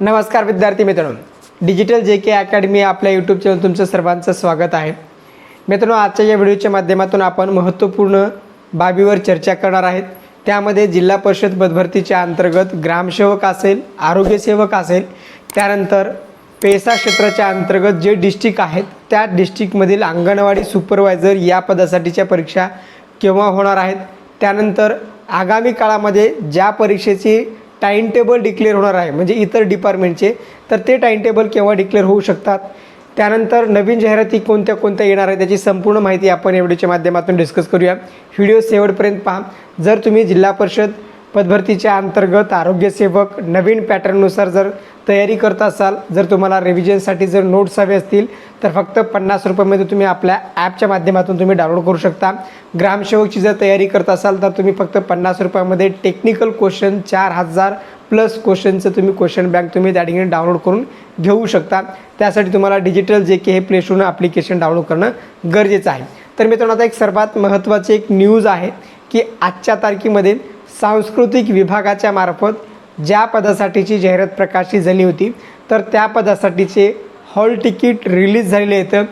नमस्कार विद्यार्थी मित्रांनो. डिजिटल जे के अकॅडमी आपल्या यूट्यूब चॅनल तुमचं सर्वांचं स्वागत आहे. मित्रांनो आजच्या या व्हिडिओच्या माध्यमातून आपण महत्त्वपूर्ण बाबीवर चर्चा करणार आहेत. त्यामध्ये जिल्हा परिषद पदभरतीच्या अंतर्गत ग्रामसेवक असेल आरोग्यसेवक असेल त्यानंतर पेसा क्षेत्राच्या अंतर्गत जे डिस्ट्रिक्ट आहेत त्या डिस्ट्रिक्टमधील अंगणवाडी सुपरवायझर या पदासाठीच्या परीक्षा केव्हा होणार आहेत? त्यानंतर आगामी काळामध्ये ज्या परीक्षेची टाईम टेबल डिक्लेअर होणार आहे. म्हणजे इतर डिपार्टमेंटचे तर ते टाईम टेबल केव्हा डिक्लेअर होऊ शकतात? त्यानंतर नवीन जाहिराती कोणत्या कोणत्या येणार आहे त्याची संपूर्ण माहिती आपण या व्हिडिओच्या माध्यमातून डिस्कस करूया. व्हिडिओ शेवटपर्यंत पहा. जर तुम्ही जिल्हा परिषद पदभरतीच्या अंतर्गत आरोग्यसेवक नवीन पॅटर्ननुसार जर तयारी करत असाल जर तुम्हाला रिव्हिजनसाठी जर नोट्स हवे असतील तर फक्त पन्नास रुपयामध्ये तुम्ही आपल्या ॲपच्या माध्यमातून तुम्ही डाउनलोड करू शकता. ग्रामसेवकची जर तयारी करत असाल तर तुम्ही फक्त पन्नास रुपयामध्ये टेक्निकल क्वेश्चन चार हजार प्लस क्वेश्चनचं तुम्ही क्वेश्चन बँक तुम्ही त्या ठिकाणी डाउनलोड करून घेऊ शकता. त्यासाठी तुम्हाला डिजिटल जे के हे प्ले ॲप्लिकेशन डाउनलोड करणं गरजेचं आहे. तर मित्रांनो आता एक सर्वात महत्त्वाची एक न्यूज आहे की आजच्या तारखेमध्ये सांस्कृतिक विभागाच्या मार्फत ज्या पदासाठीची जाहिरात प्रकाशित झाली होती तर त्या पदासाठीचे हॉल तिकीट रिलीज झालेले आहेत.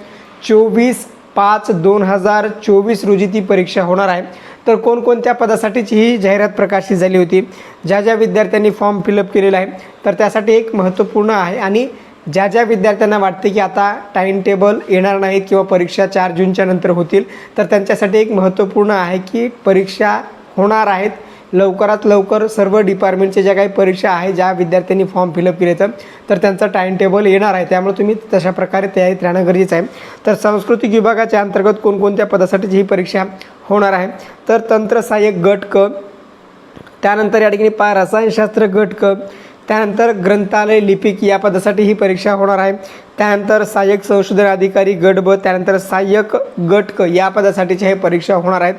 चोवीस पाच दोन हजार चोवीस रोजी ती परीक्षा होणार आहे. तर कोणकोणत्या पदासाठीची ही जाहिरात प्रकाशित झाली होती? ज्या ज्या विद्यार्थ्यांनी फॉर्म फिलअप केलेला आहे तर त्यासाठी एक महत्त्वपूर्ण आहे आणि ज्या ज्या विद्यार्थ्यांना वाटते की आता टाईम टेबल येणार नाहीत किंवा परीक्षा चार जूनच्या नंतर होतील तर त्यांच्यासाठी एक महत्त्वपूर्ण आहे की परीक्षा होणार आहेत. लवकरात लवकर सर्व डिपार्टमेंटच्या ज्या काही परीक्षा आहे ज्या विद्यार्थ्यांनी फॉर्म फिलअप केले तर तर त्यांचं टाईम टेबल येणार आहे. त्यामुळे तुम्ही तशा प्रकारे तयारीत राहणं गरजेचं आहे. तर सांस्कृतिक विभागाच्या अंतर्गत कोणकोणत्या पदासाठीची ही परीक्षा होणार आहे? तर तंत्र सहाय्यक गट क त्यानंतर या ठिकाणी पा रसायनशास्त्र गट क त्यानंतर ग्रंथालय लिपिक या पदासाठी ही परीक्षा होणार आहे. त्यानंतर सहाय्यक संशोधन अधिकारी गट ब त्यानंतर सहाय्यक गट क या पदासाठीच्या हे परीक्षा होणार आहेत.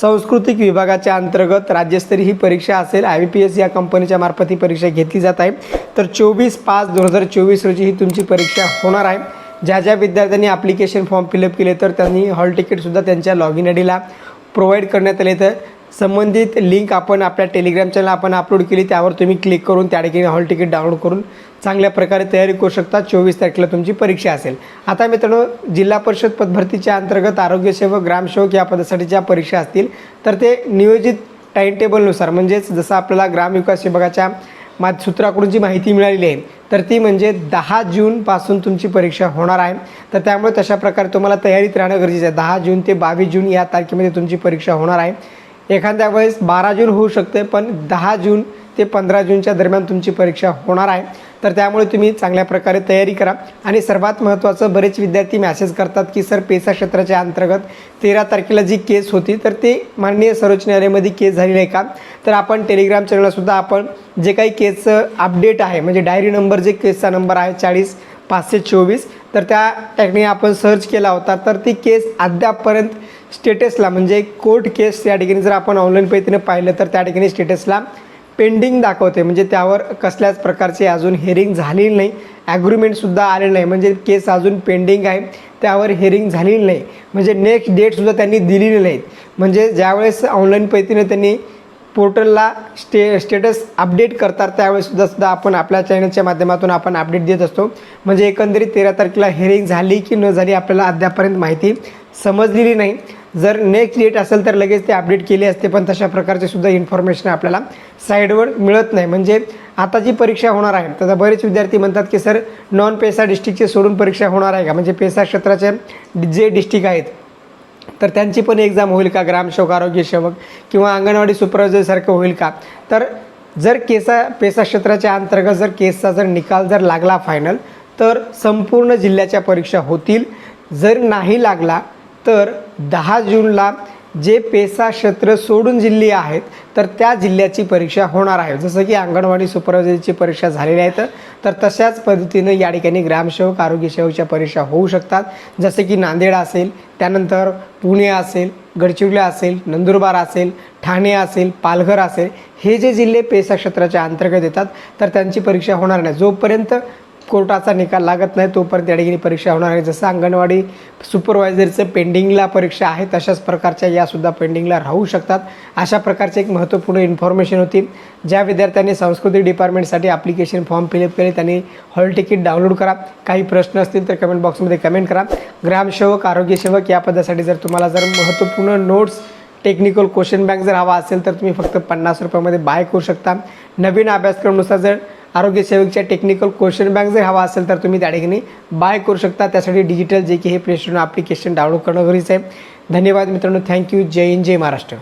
सांस्कृतिक विभागाच्या अंतर्गत राज्यस्तरीय ही परीक्षा असेल. आय बी पी एस या कंपनीच्या मार्फत ही परीक्षा घेतली जात आहे. तर चोवीस पाच दोन हजार चोवीस रोजी ही तुमची परीक्षा होणार आहे. ज्या ज्या विद्यार्थ्यांनी ॲप्लिकेशन फॉर्म फिलअप केले तर त्यांनी हॉल तिकीटसुद्धा त्यांच्या लॉग इन आय डीला प्रोव्हाइड करण्यात आले. तर संबंधित लिंक आपण आपल्या टेलिग्राम चॅनल आपण अपलोड केली त्यावर तुम्ही क्लिक करून त्या ठिकाणी हॉल तिकीट डाउनलोड करून चांगल्या प्रकारे तयारी करू शकता. चोवीस तारखेला तुमची परीक्षा असेल. आता मित्रांनो जिल्हा परिषद पदभरतीच्या अंतर्गत आरोग्यसेवक ग्रामसेवक या पदासाठीच्या परीक्षा असतील तर ते नियोजित टाईम टेबलनुसार म्हणजेच जसं आपल्याला ग्रामविकास विभागाच्या मा सूत्राकडून जी माहिती मिळालेली आहे तर ती म्हणजे दहा जूनपासून तुमची परीक्षा होणार आहे. तर त्यामुळे तशा प्रकारे तुम्हाला तयारीत राहणं गरजेचं आहे. दहा जून ते बावीस जून या तारखेमध्ये तुमची परीक्षा होणार आहे. एखाद्या वेळेस बारा जून होऊ शकते पण दहा जून ते पंधरा जूनच्या दरम्यान तुमची परीक्षा होणार आहे. तर त्यामुळे तुम्ही चांगल्या प्रकारे तयारी करा. आणि सर्वात महत्त्वाचं बरेच विद्यार्थी मॅसेज करतात की सर पेसा क्षेत्राच्या अंतर्गत तेरा तारखेला जी केस होती तर ते माननीय सर्वोच्च न्यायालयामध्ये केस झालेली आहे का? तर आपण टेलिग्राम चॅनलसुद्धा आपण जे काही केसचं अपडेट आहे म्हणजे डायरी नंबर जे केसचा नंबर आहे चाळीस पाचशे चोवीस तर त्या टॅक्ने आपण सर्च केला होता. तर ती केस अद्यापपर्यंत स्टेटसला म्हणजे कोर्ट केस या ठिकाणी जर आपण ऑनलाईन पद्धतीने पाहिलं तर त्या ठिकाणी स्टेटसला पेंडिंग दाखवते. म्हणजे त्यावर कसल्याच प्रकारचे अजून हेअरिंग झालेली नाही. ॲग्रीमेंटसुद्धा आलेलं नाही. म्हणजे केस अजून पेंडिंग आहे. त्यावर हेअरिंग झालेली नाही. म्हणजे नेक्स्ट डेटसुद्धा त्यांनी दिलेली नाहीत. म्हणजे ज्यावेळेस ऑनलाईन पद्धतीने त्यांनी पोर्टलला स्टे स्टेटस अपडेट करतात त्यावेळेसुद्धा सुद्धा आपण आपल्या चॅनलच्या माध्यमातून आपण अपडेट देत असतो. म्हणजे एकंदरीत तेरा तारखेला हेरिंग झाली की न झाली आपल्याला अद्यापर्यंत माहिती समजलेली नाही. जर नेक्स्ट डेट असेल तर लगेच ते अपडेट केले असते पण तशा प्रकारचे सुद्धा इन्फॉर्मेशन आपल्याला साईडवर मिळत नाही. म्हणजे आता जी परीक्षा होणार आहे तर बरेच विद्यार्थी म्हणतात की सर नॉन पेसा डिस्ट्रिक्टचे सोडून परीक्षा होणार आहे का? म्हणजे पेसा क्षेत्राचे जे डिस्ट्रिक्ट आहेत तर त्यांची पण एक्झाम होईल का? ग्रामसेवक आरोग्य सेवक किंवा अंगणवाडी सुपरवायझरसारखं होईल का? तर जर केसा पेसा क्षेत्राच्या अंतर्गत जर केसचा जर निकाल जर लागला फायनल तर संपूर्ण जिल्ह्याच्या परीक्षा होतील. जर नाही लागला तर दहा जूनला जे पेसा क्षेत्र सोडून जिल्हे आहेत तर त्या जिल्ह्याची परीक्षा होणार आहे. जसं की अंगणवाडी सुपरवायझरची परीक्षा झालेली आहेत तर तशाच पद्धतीनं या ठिकाणी ग्रामसेवक आरोग्यसेवकच्या परीक्षा होऊ शकतात. जसे की नांदेड असेल त्यानंतर पुणे असेल गडचिरोली असेल नंदुरबार असेल ठाणे असेल पालघर असेल हे जे जिल्हे पेसा क्षेत्राच्या अंतर्गत येतात तर त्यांची परीक्षा होणार नाही. जोपर्यंत कोर्टाचा निकाल लागत नाही तोपर्यंत त्या ठिकाणी परीक्षा होणार आहे. जसं अंगणवाडी सुपरवायझरचं पेंडिंगला परीक्षा आहे तशाच प्रकारच्या यासुद्धा पेंडिंगला राहू शकतात. अशा प्रकारची एक महत्त्वपूर्ण इन्फॉर्मेशन होती. ज्या विद्यार्थ्यांनी सांस्कृतिक डिपार्टमेंटसाठी ॲप्लिकेशन फॉर्म फिलअप केले त्यांनी हॉल तिकीट डाउनलोड करा. काही प्रश्न असतील तर कमेंट बॉक्समध्ये कमेंट करा. ग्रामसेवक आरोग्यसेवक या पदासाठी जर तुम्हाला जर महत्त्वपूर्ण नोट्स टेक्निकल क्वेश्चन बँक जर हवा असेल तर तुम्ही फक्त पन्नास रुपयामध्ये बाय करू शकता. नवीन अभ्यासक्रमानुसार जर आरोग्य सेवकच्या टेक्निकल क्वेश्चन बँक जर हवा असेल तर तुम्ही त्या ठिकाणी बाय करू शकता. त्यासाठी डिजिटल जे की हे प्ले स्टोर ॲप्लिकेशन डाउनलोड करणं गरजेचं आहे. धन्यवाद मित्रांनो. थँक्यू जय हिंद जय महाराष्ट्र.